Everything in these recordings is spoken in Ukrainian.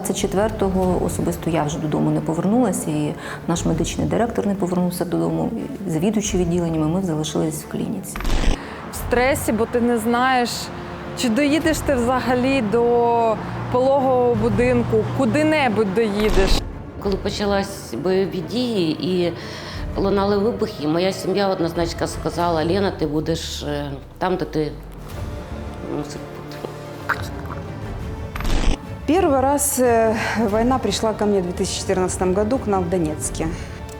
24-го особисто я вже додому не повернулася, і наш медичний директор не повернувся додому. Завідуючи відділеннями, ми залишились в клініці. в стресі, бо ти не знаєш, чи доїдеш ти взагалі до пологового будинку, куди-небудь доїдеш. Коли почалась бойові дії і лунали вибухи, моя сім'я однозначно сказала: Лена, ти будеш е, там, де ти бути. Первый раз э, война пришла ко мне в 2014 году, к нам в Донецке.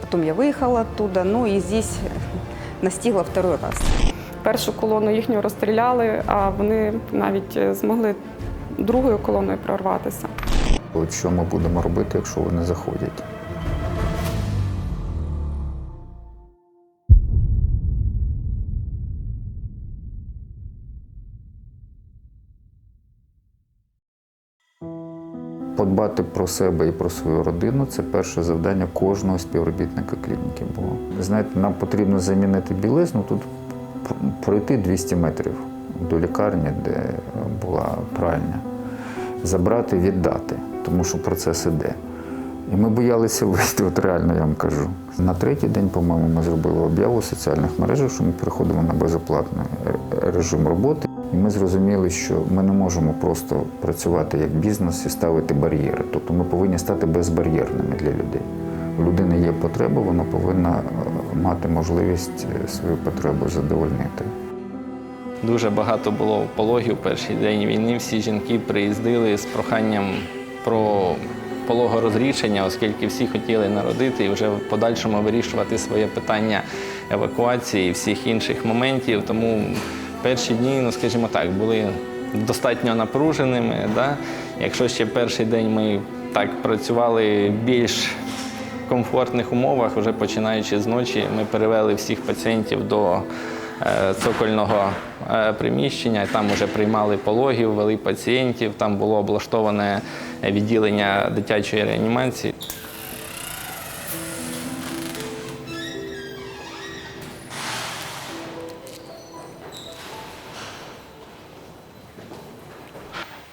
Потом я выехала оттуда, ну и здесь настигла второй раз. Першу колону їхню розстріляли, а вони навіть е, змогли другою колоною прорватися. От що ми будемо робити, якщо вони заходять? Подбати про себе і про свою родину це перше завдання кожного співробітника клініки було. Знаєте, нам потрібно замінити білизну, тут пройти 200 метрів до лікарні, де була пральня забрати, віддати, тому що процес іде. І ми боялися вийти, от реально я вам кажу. На третій день, по-моєму, ми зробили об'яву в соціальних мережах, що ми переходимо на безоплатний режим роботи. І ми зрозуміли, що ми не можемо просто працювати як бізнес і ставити бар'єри. Тобто ми повинні стати безбар'єрними для людей. У людини є потреба, вона повинна е, мати можливість е, свою потребу задовольнити. Дуже багато було пологів перший день війни. Всі жінки приїздили з проханням про пологорозрішення, оскільки всі хотіли народити і вже в подальшому вирішувати своє питання евакуації і всіх інших моментів. Тому перші дні, ну скажімо так, були достатньо напруженими. Да? Якщо ще перший день ми так працювали більш комфортних умовах, вже починаючи з ночі, ми перевели всіх пацієнтів до е, цокольного е, приміщення. Там вже приймали пологів, вели пацієнтів. Там було облаштоване відділення дитячої реанімації. –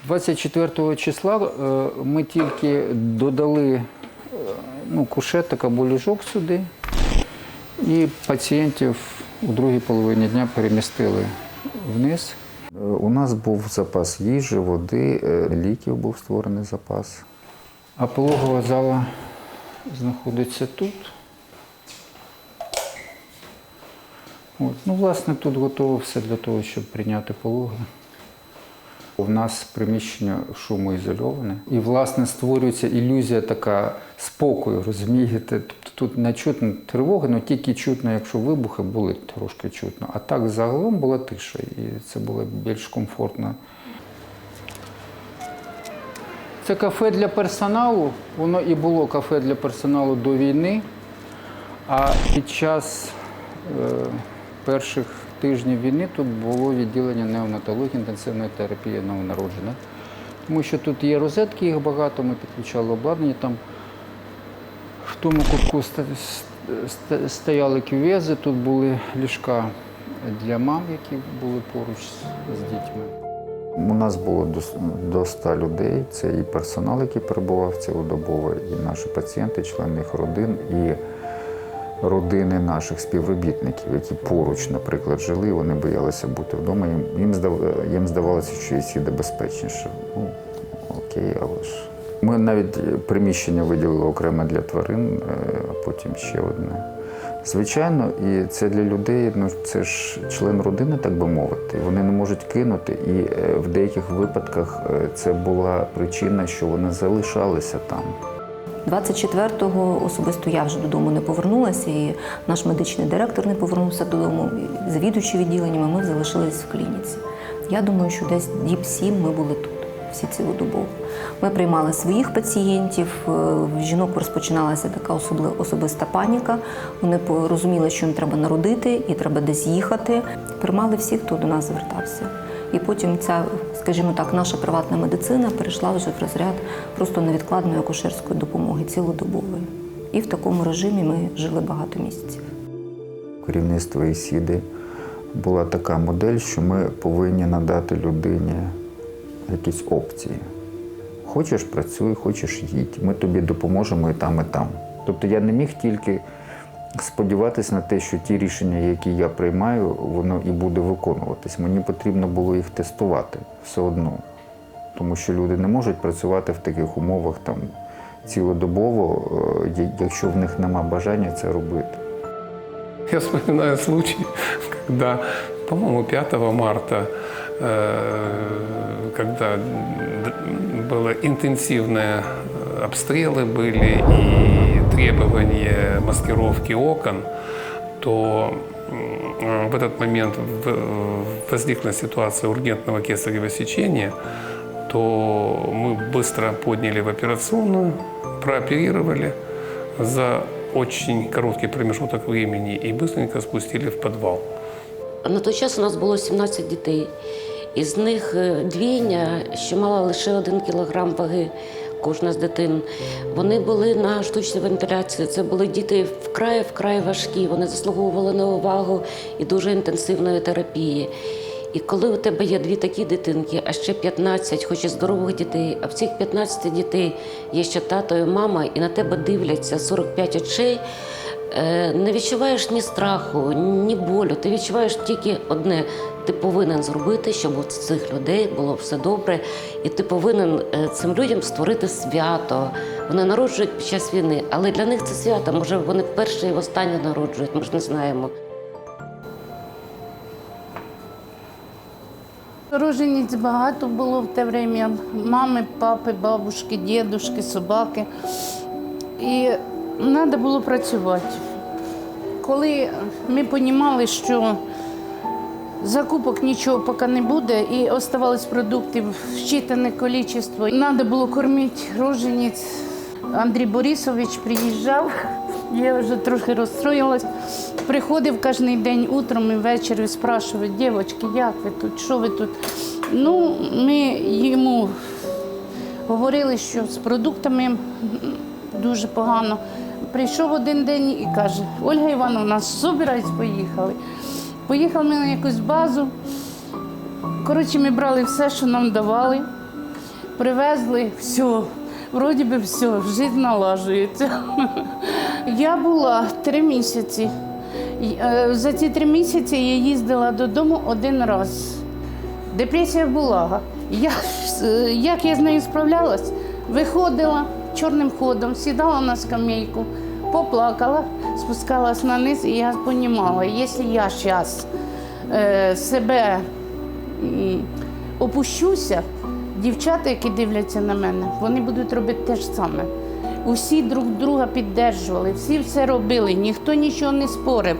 24 числа е, ми тільки додали е, ну, кушеток або ліжок сюди, і пацієнтів у другій половині дня перемістили вниз. Е, У нас був запас їжі, води, ліків був створений запас. А пологова зала знаходиться тут. От. Ну, власне, тут готово все для того, щоб прийняти пологи. У нас приміщення шумоізольоване. І, власне, створюється ілюзія така спокою, розумієте? Тобто тут не чутно тривоги, але тільки чутно, якщо вибухи були трошки чутно. А так загалом була тиша, і це було більш комфортно. Це кафе для персоналу. Воно і було кафе для персоналу до війни. А під час е, перших тижнів війни тут було відділення неонатології, інтенсивної терапії новонароджених. Тому що тут є розетки, їх багато, ми підключали обладнання. Там в тому кутку стояли кювези, тут були ліжка для мам, які були поруч з- дітьми. У нас було до 100 людей. Це і персонал, який перебував цілодобово, і наші пацієнти, члени їх родин, і родини наших співробітників, які поруч, наприклад, жили, вони боялися бути вдома. Їм, їм, здавалося, що сіде безпечніше. Ну, окей, але ж. Ми навіть приміщення виділили окремо для тварин, е, а потім ще одне. Звичайно, і це для людей, ну це ж член родини, так би мовити. Вони не можуть кинути. І е, в деяких випадках е, це була причина, що вони залишалися там. 24-го особисто я вже додому не повернулася, і наш медичний директор не повернувся додому. і Завідуючи відділеннями, ми залишились в клініці. Я думаю, що десь діб сім ми були тут, всі цілодобово. Ми приймали своїх пацієнтів. е, В жінок розпочиналася така особиста паніка. Вони розуміли, що їм треба народити і треба десь їхати. Приймали всіх, хто до нас звертався. І потім ця, скажімо так, наша приватна медицина перейшла вже в розряд просто невідкладної акушерської допомоги цілодобової. І в такому режимі ми жили багато місяців. керівництва ІСІДи була така модель, що ми повинні надати людині якісь опції. хочеш працюй, хочеш їдь. Ми тобі допоможемо і там, і там. Тобто я не міг тільки сподіватися на те, що ті рішення, які я приймаю, воно і буде виконуватись. Мені потрібно було їх тестувати все одно. Тому що люди не можуть працювати в таких умовах там цілодобово, е, я- якщо в них нема бажання це робити. Я вспоминаю случай, когда, по-моему, 5 марта, э, когда д- было интенсивные обстрелы были и требования маскировки окон, то м, в этот момент в- возникла ситуация ургентного кесарево сечения, то мы быстро подняли в операционную, прооперировали за очень короткий промежуток времени и быстренько спустили в подвал. На той час у нас було 17 дітей. Із них е, двійня, що мала лише один кілограм ваги, кожна з дитин. Вони були на штучній вентиляції. Це були діти вкрай вкрай важкі. Вони заслуговували на увагу і дуже інтенсивної терапії. І коли у тебе є дві такі дитинки, а ще 15, хоч і здорових дітей, а в цих 15 дітей є ще тато і мама, і на тебе дивляться 45 очей. Е, Не відчуваєш ні страху, ні болю. Ти відчуваєш тільки одне: ти повинен зробити, щоб у цих людей було все добре, і ти повинен е, цим людям створити свято. Вони народжують під час війни, але для них це свято. Може, вони вперше і востаннє народжують, ми ж не знаємо. Рожениць багато було в те время. Мами, папи, бабушки, дідушки, собаки. І треба було працювати. Коли ми розуміли, що закупок нічого поки не буде, і оставалось продуктів вчитане кількість, треба було кормити рожениць. Андрій Борисович приїжджав, я вже трохи розстроїлась. Приходив кожен день утром і ввечері і спрашивав, дівчатки, як ви тут, що ви тут? Ну, ми йому говорили, що з продуктами дуже погано. Прийшов один день і каже, Ольга Івановна, собирайся, поїхали. Поїхали ми на якусь базу. Коротше, ми брали все, що нам давали, привезли, все, вроді би все, життя налажується. Я була три місяці. Е, За ці три місяці я їздила додому один раз. Депресія була. Я, е, як я з нею справлялась? Виходила чорним ходом, сідала на скамейку, поплакала, спускалась на низ, і я розуміла, якщо я зараз е, себе опущуся, дівчата, які дивляться на мене, вони будуть робити те ж саме. Усі друг друга піддержували, всі все робили, ніхто нічого не спорив.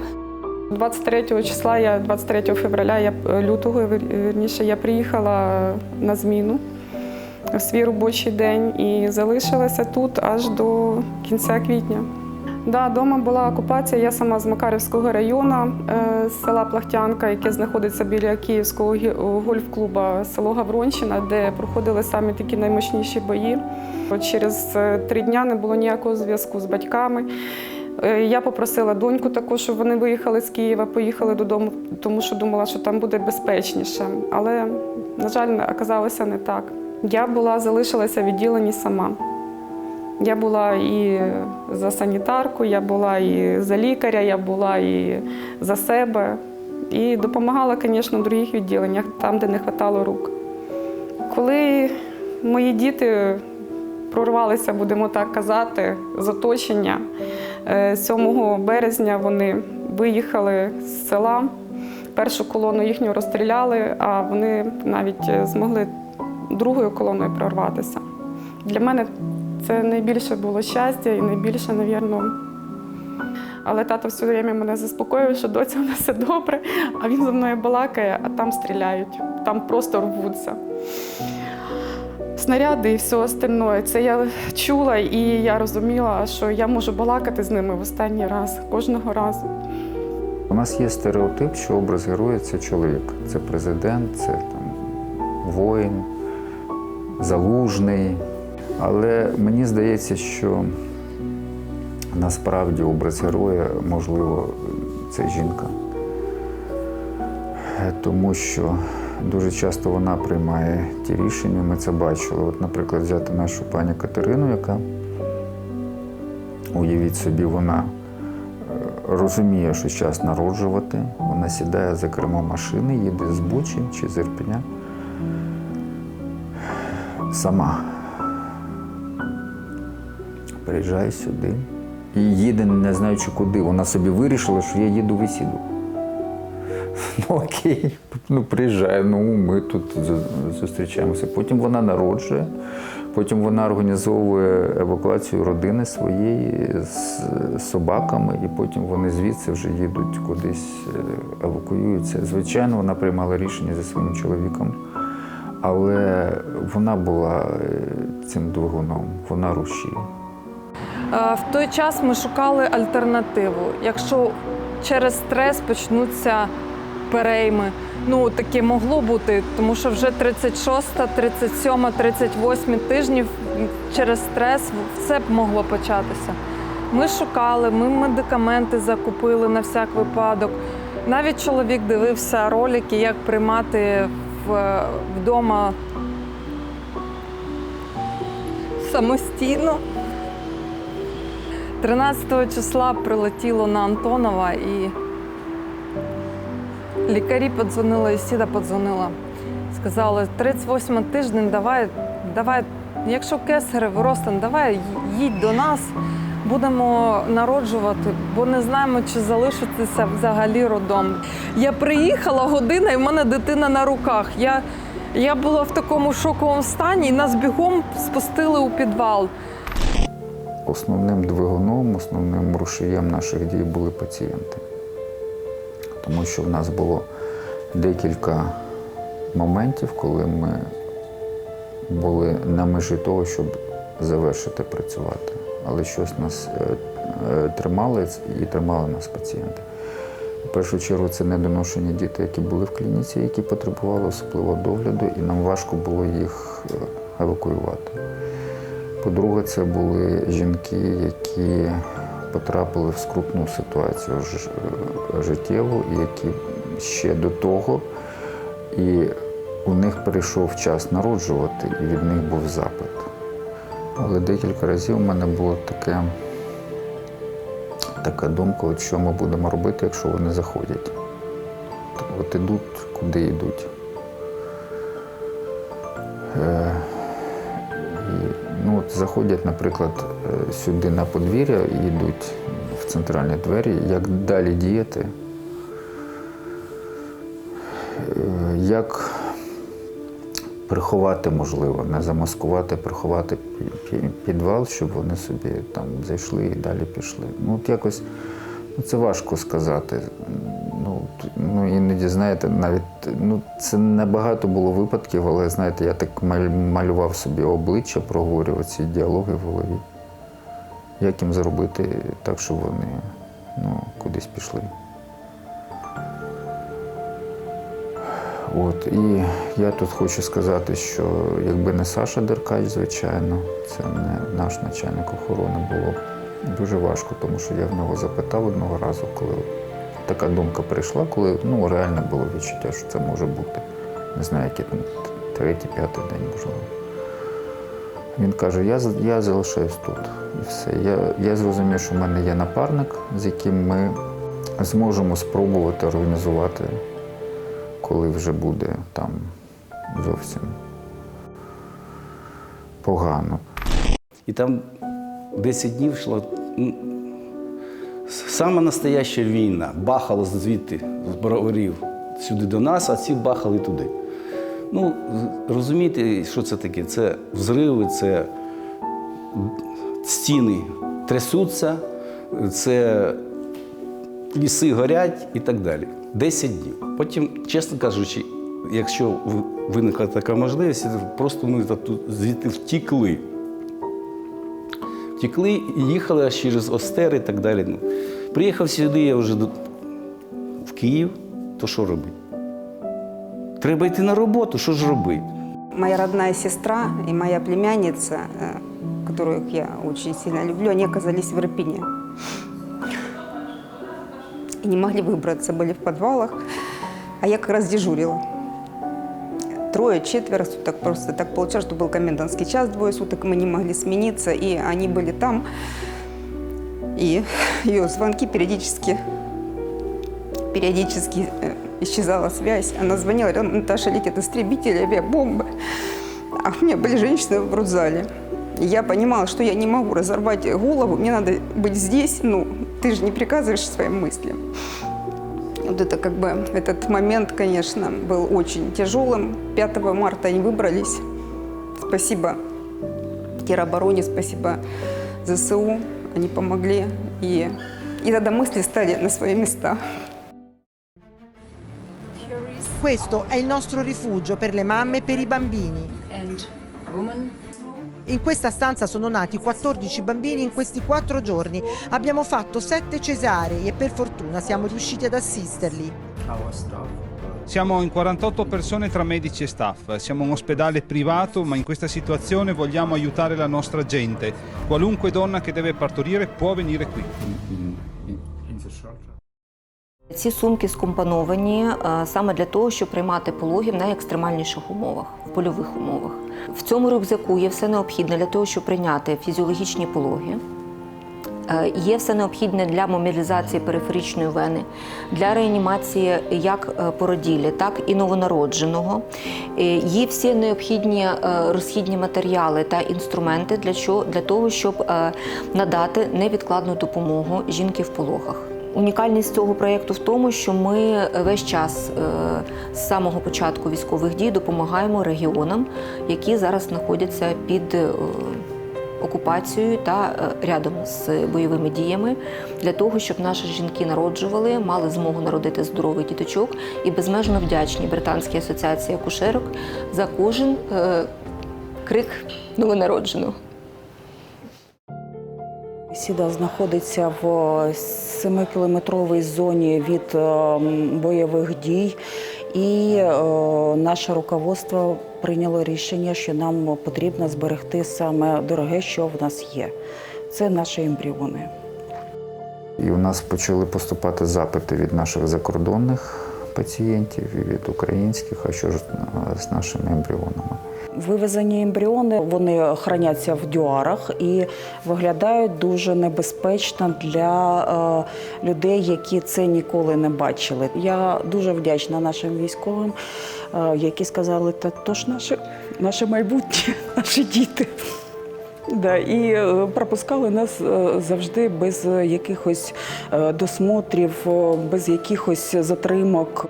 23 числа, я 23 февраля, я лютого, вір- вірніше, я приїхала на зміну в свій робочий день і залишилася тут аж до кінця квітня. Да, дома була окупація. Я сама з Макарівського району, е, з села Плахтянка, яке знаходиться біля Київського гольф-клуба село Гавронщина, де проходили самі такі наймощніші бої. Через е, три дня не було ніякого зв'язку з батьками. Е, Я попросила доньку також, щоб вони виїхали з Києва, поїхали додому, тому що думала, що там буде безпечніше. Але, на жаль, оказалося не так. Я була залишилася в відділенні сама. Я була і за санітарку, я була і за лікаря, я була і за себе. І допомагала, звісно, в других відділеннях, там, де не вистачало рук. Коли мої діти прорвалися, будемо так казати, з оточення, е, 7 березня вони виїхали з села. Першу колону їхню розстріляли, а вони навіть е, змогли другою колоною прорватися. Для мене це найбільше було щастя і найбільше, навірно. Але тато все время мене заспокоює, що доця у нас все добре, а він зі мною балакає, а там стріляють, там просто рвуться. Снаряди і все остальне. Це я чула і я розуміла, що я можу балакати з ними в останній раз, кожного разу. У нас є стереотип, що образ героя це чоловік. Це президент, це там воїн, залужний. Але мені здається, що насправді образ героя, можливо, це жінка. Тому що Дуже часто вона приймає ті рішення, ми це бачили. От, наприклад, взяти нашу пані Катерину, яка, уявіть собі, вона е, розуміє, що час народжувати. Вона сідає за кермо машини, їде з Бучі чи з Ірпеня. Сама приїжджає сюди і їде, не знаючи куди. Вона собі вирішила, що я їду в Ісіду. Ну окей, ну приїжджає, ну ми тут зустрічаємося. Потім вона народжує, потім вона організовує евакуацію родини своєї з собаками, і потім вони звідси вже їдуть кудись, е, евакуюються. Звичайно, вона приймала рішення зі своїм чоловіком, але вона була е, цим двигуном, вона рушій. Е, В той час ми шукали альтернативу. Якщо через стрес почнуться перейми, ну таке могло бути, тому що вже 36, 37, 38 тижнів через стрес все б могло початися. Ми шукали, ми медикаменти закупили на всяк випадок. Навіть чоловік дивився ролики, як приймати вдома самостійно. 13 числа прилетіло на Антонова і лікарі подзвонили, і сіда подзвонила. Сказали, 38 тиждень, давай, давай, якщо кесарев розтин, давай їдь до нас, будемо народжувати, бо не знаємо, чи залишитися взагалі родом. Я приїхала година, і в мене дитина на руках. Я, я була в такому шоковому стані, і нас бігом спустили у підвал. Основним двигуном, основним рушієм наших дій були пацієнти. Тому що в нас було декілька моментів, коли ми були на межі того, щоб завершити працювати. Але щось нас е, е, і тримали нас пацієнти. В першу чергу це недоношені діти, які були в клініці, які потребували особливого догляду, і нам важко було їх е, евакуювати. По-друге, це були жінки, які потрапили в скрутну ситуацію е, життєву, які ще до того, і у них прийшов час народжувати, і від них був запит. Але декілька разів у мене було таке, така думка, от що ми будемо робити, якщо вони заходять. От ідуть, куди йдуть. Заходять, наприклад, е, сюди на подвір'я і йдуть в центральні двері. Як далі діяти? Е, Як приховати, можливо, не замаскувати, приховати пі- пі- підвал, щоб вони собі там зайшли і далі пішли. Ну, от якось ну, це важко сказати. Ну, іноді, знаєте, навіть ну, це небагато було випадків, але знаєте, я так малював собі обличчя, проговорював ці діалоги в голові. Як їм зробити так, щоб вони ну, кудись пішли. От, і я тут хочу сказати, що якби не Саша Деркач, звичайно, це не наш начальник охорони було дуже важко, тому що я в нього запитав одного разу, коли така думка прийшла, коли ну, реально було відчуття, що це може бути. Не знаю, який там третій, п'ятий день, можливо. Він каже, я, я залишаюсь тут. І все. Я, я зрозумів, що в мене є напарник, з яким ми зможемо спробувати організувати, коли вже буде там зовсім погано. І там 10 днів йшла ну, сама настояща війна. Бахало звідти, з броварів, сюди до нас, а ці бахали туди. Ну, розумієте, що це таке? Це взриви, це стіни трясуться, це ліси горять і так далі. 10 днів. Потім, чесно кажучи, якщо виникла така можливість, просто ми звідти втікли. Втекли і їхали аж через Остер і так далі. Приїхав сюди, я вже в Київ, то що робити? Треба йти на роботу, що ж робити? Моя родная сестра и моя племянница, э, которых я очень сильно люблю, они оказались в Ирпене. И не могли выбраться, были в подвалах. А я как раз дежурила. трое, четверо суток. Просто так получалось, что был комендантский час, двое суток, мы не могли смениться, и они были там. И ее звонки периодически, периодически э, исчезала связь. Она звонила, Наташа, летит истребитель, авиабомбы. А у меня были женщины в родзале. И я понимала, что я не могу разорвать голову, мне надо быть здесь, ну, ты же не приказываешь своим мыслям. Вот это как бы, этот момент, конечно, был очень тяжелым. 5 марта они выбрались. Спасибо теробороне, спасибо ЗСУ, они помогли. И, и тогда мысли стали на свои места. Questo è il nostro rifugio per le mamme e per i bambini. In questa stanza sono nati 14 bambini in questi quattro giorni. Abbiamo fatto 7 cesarei e per fortuna siamo riusciti ad assisterli. Siamo in 48 persone tra medici e staff. Siamo un ospedale privato, ma in questa situazione vogliamo aiutare la nostra gente. Qualunque donna che deve partorire può venire qui. Ці сумки скомпоновані е, саме для того, щоб приймати пологи в найекстремальніших умовах, в польових умовах. В цьому рюкзаку є все необхідне для того, щоб прийняти фізіологічні пологи. Е, Є все необхідне для мобілізації периферичної вени, для реанімації як е, породілі, так і новонародженого. Е, Є всі необхідні розхідні матеріали та інструменти для, чого, для того, щоб надати невідкладну допомогу жінки в пологах. Унікальність цього проєкту в тому, що ми весь час з самого початку військових дій допомагаємо регіонам, які зараз знаходяться під окупацією та е, рядом з бойовими діями, для того, щоб наші жінки народжували, мали змогу народити здорових діточок і безмежно вдячні Британській асоціації акушерок за кожен е, крик новонародженого. Сіда знаходиться в 7-кілометровій зоні від е, бойових дій, і е, наше руководство прийняло рішення, що нам потрібно зберегти саме дороге, що в нас є. Це наші ембріони. І у нас почали поступати запити від наших закордонних пацієнтів і від українських, а що ж е, з нашими ембріонами. Вивезені ембріони вони храняться в дюарах і виглядають дуже небезпечно для е, людей, які це ніколи не бачили. Я дуже вдячна нашим військовим, е, які сказали, та то ж наше, наше майбутнє, наші діти. Да, і е, пропускали нас е, завжди без якихось е, досмотрів, без якихось затримок.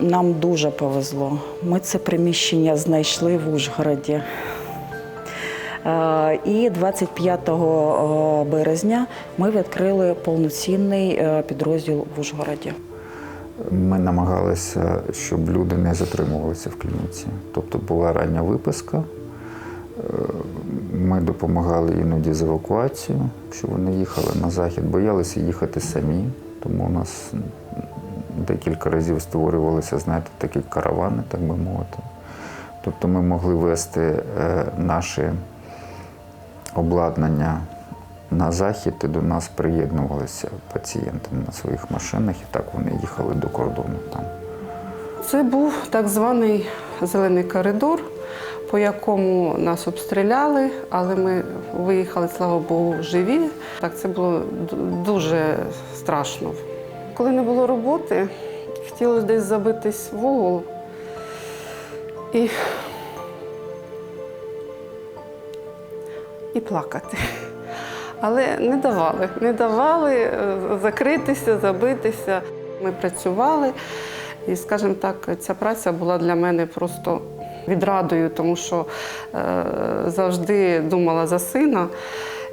Нам дуже повезло. Ми це приміщення знайшли в Ужгороді. І 25 березня ми відкрили повноцінний підрозділ в Ужгороді. Ми намагалися, щоб люди не затримувалися в клініці. Тобто була рання виписка. Ми допомагали іноді з евакуацією, щоб вони їхали на захід, боялися їхати самі, тому у нас декілька разів створювалися, знаєте, такі каравани, так би мовити. Тобто ми могли вести е, наше обладнання на захід, і до нас приєднувалися пацієнти на своїх машинах, і так вони їхали до кордону там. Це був так званий зелений коридор, по якому нас обстріляли, але ми виїхали, слава Богу, живі. Так, це було дуже страшно. Коли не було роботи, хотілося десь забитись в угол. І, і плакати. Але не давали, не давали е, закритися, забитися. Ми працювали, і, скажімо так, ця праця була для мене просто відрадою, тому що е, завжди думала за сина.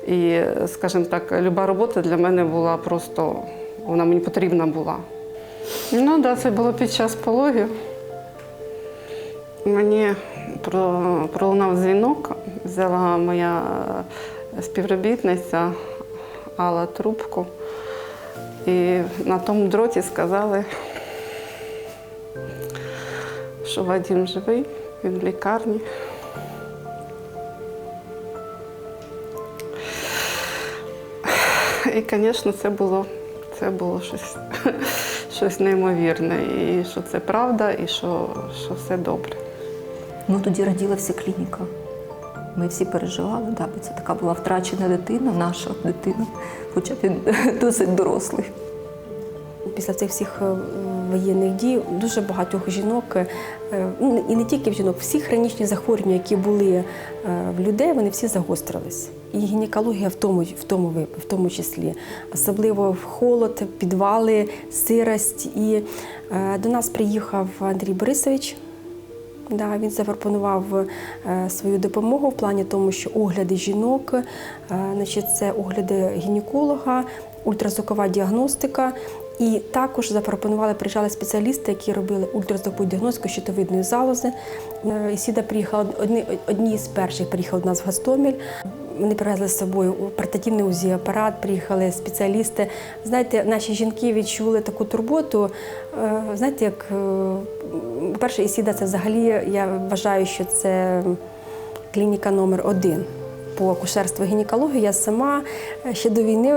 І, скажімо так, люба робота для мене була просто, вона мені потрібна була. Ну так, да, це було під час пологів. Мені пролунав дзвінок, взяла моя співробітниця Алла трубку. І на тому дроті сказали, що Вадим живий, він в лікарні. І, звісно, це було, це було щось, щось неймовірне. І що це правда, і що, що все добре. Ну тоді раділа вся клініка. Ми всі переживали, да, бо це така була втрачена дитина, наша дитина, хоча він досить дорослий. Після цих всіх е, воєнних дій дуже багатьох жінок, е, ну і не тільки в жінок, всі хронічні захворювання, які були е, в людей, вони всі загострились. І гінекологія в тому, в тому, в тому числі, особливо в холод, підвали, сирость. І е, до нас приїхав Андрій Борисович. Да, він запропонував свою допомогу в плані тому, що огляди жінок, значить, це огляди гінеколога, ультразвукова діагностика. І також запропонували, приїжджали спеціалісти, які робили ультразвукову діагностику щитовидної залози. Е, Сіда приїхала одні, одні з перших приїхали до нас в Гастомель. Вони привезли з собою портативний УЗІ-апарат, приїхали спеціалісти. Знаєте, наші жінки відчули таку турботу. Е, Знаєте, як е, по-перше, Ісіда це взагалі я вважаю, що це клініка номер один по акушерству і гінекології. Я сама е, ще до війни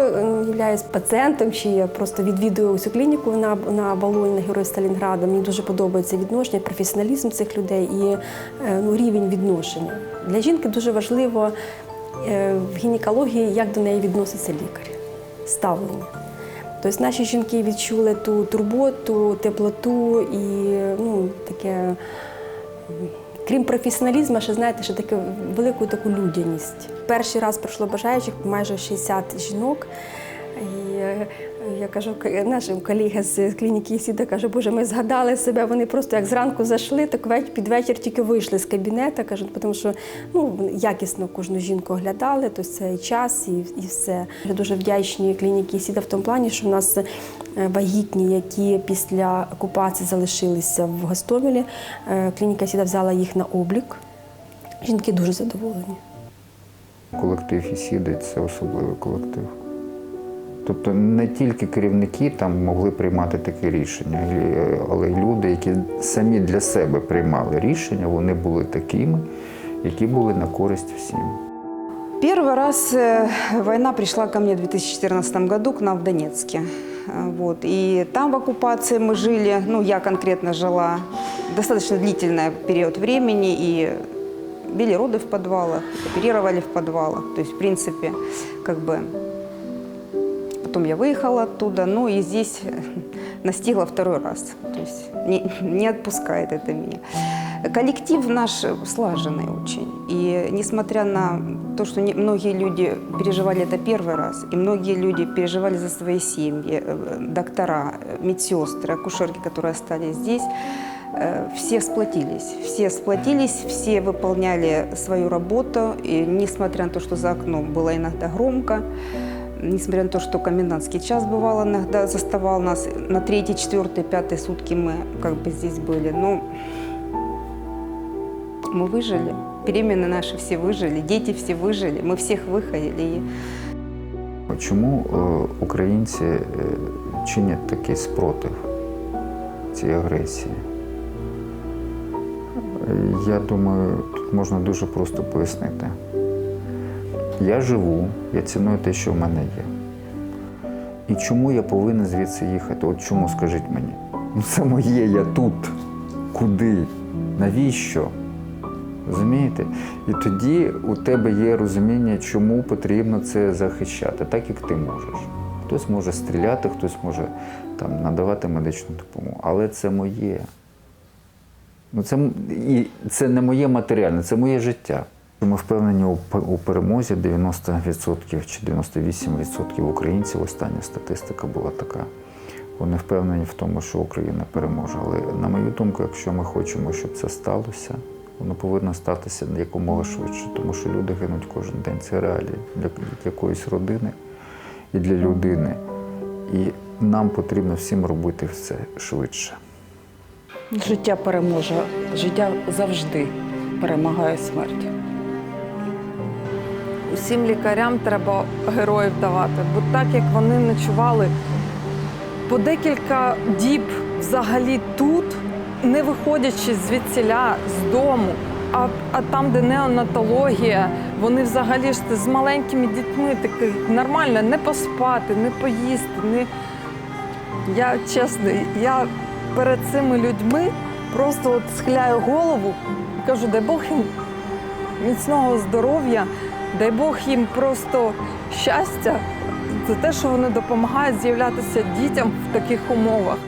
є пацієнтом, чи я просто відвідую цю клініку на, на балоні на Герої Сталінграда. Мені дуже подобається відношення, професіоналізм цих людей і е, ну, рівень відношення. Для жінки дуже важливо е, в гінекології, як до неї відноситься лікар, ставлення. Тобто наші жінки відчули ту турботу, теплоту і ну, таке, крім професіоналізму, ще знаєте, ще таке велику таку людяність. Перший раз пройшло бажаючих майже 60 жінок. І я кажу, нашим колеги з клініки Сіда каже, боже, ми згадали себе. Вони просто як зранку зайшли, так під вечір тільки вийшли з кабінету. Кажуть, тому що ну якісно кожну жінку оглядали, то це і час, і, і все. Я дуже вдячні клініки Сіда в тому плані, що в нас е, вагітні, які після окупації залишилися в Гостомелі. е, Клініка Сіда взяла їх на облік. Жінки дуже задоволені. Колектив Ісіди це особливий колектив. Тобто не тільки керівники там могли приймати таке рішення, і- але й люди, які самі для себе приймали рішення, вони були такими, які були на користь всім. Первый раз э, война пришла ко мне в 2014 году, к нам в Донецке. Э, Вот. И там в оккупации мы жили, ну, я конкретно жила достаточно длительный период времени, и били роды в подвалах, оперировали в подвалах. То есть, в принципе, как бы... Потом я выехала оттуда, ну и здесь э, настигла второй раз. То есть не, не отпускает это меня. Коллектив наш слаженный очень. И несмотря на то, что не- многие люди переживали это первый раз, и многие люди переживали за свои семьи, э, доктора, медсестры, акушерки, которые остались здесь, э, все сплотились. Все сплотились, все выполняли свою работу. И несмотря на то, что за окном было иногда громко, несмотря на то, что комендантский час бывал иногда заставал нас, на третий, четвертый, пятый сутки мы как бы здесь были, но мы выжили. Беременные наши все выжили, дети все выжили, мы всех выходили. И Чому е, українці е, чинять такий спротив цій агресії? Е, Я думаю, тут можна дуже просто пояснити. Я живу, я ціную те, що в мене є. І чому я повинен звідси їхати? От чому скажіть мені? Ну це моє, я тут. Куди? Навіщо? Розумієте? І тоді у тебе є розуміння, чому потрібно це захищати, так як ти можеш. Хтось може стріляти, хтось може там, надавати медичну допомогу. Але це моє. Ну, це, і це не моє матеріальне, це моє життя. Ми впевнені у, перемозі 90% чи 98% українців, остання статистика була така. Вони впевнені в тому, що Україна переможе. Але на мою думку, якщо ми хочемо, щоб це сталося, воно повинно статися якомога швидше, тому що люди гинуть кожен день. Це реалії для якоїсь родини і для людини. І нам потрібно всім робити все швидше. Життя переможе. Життя завжди перемагає смерть. Усім лікарям треба героїв давати, бо так як вони ночували по декілька діб взагалі тут, не виходячи звідсіля з дому. А, а там, де неонатологія, вони взагалі ж з маленькими дітьми таки нормально не поспати, не поїсти, не Я чесно, я перед цими людьми просто от схиляю голову і кажу, дай Бог їм міцного здоров'я, дай Бог їм просто щастя за те, що вони допомагають з'являтися дітям в таких умовах.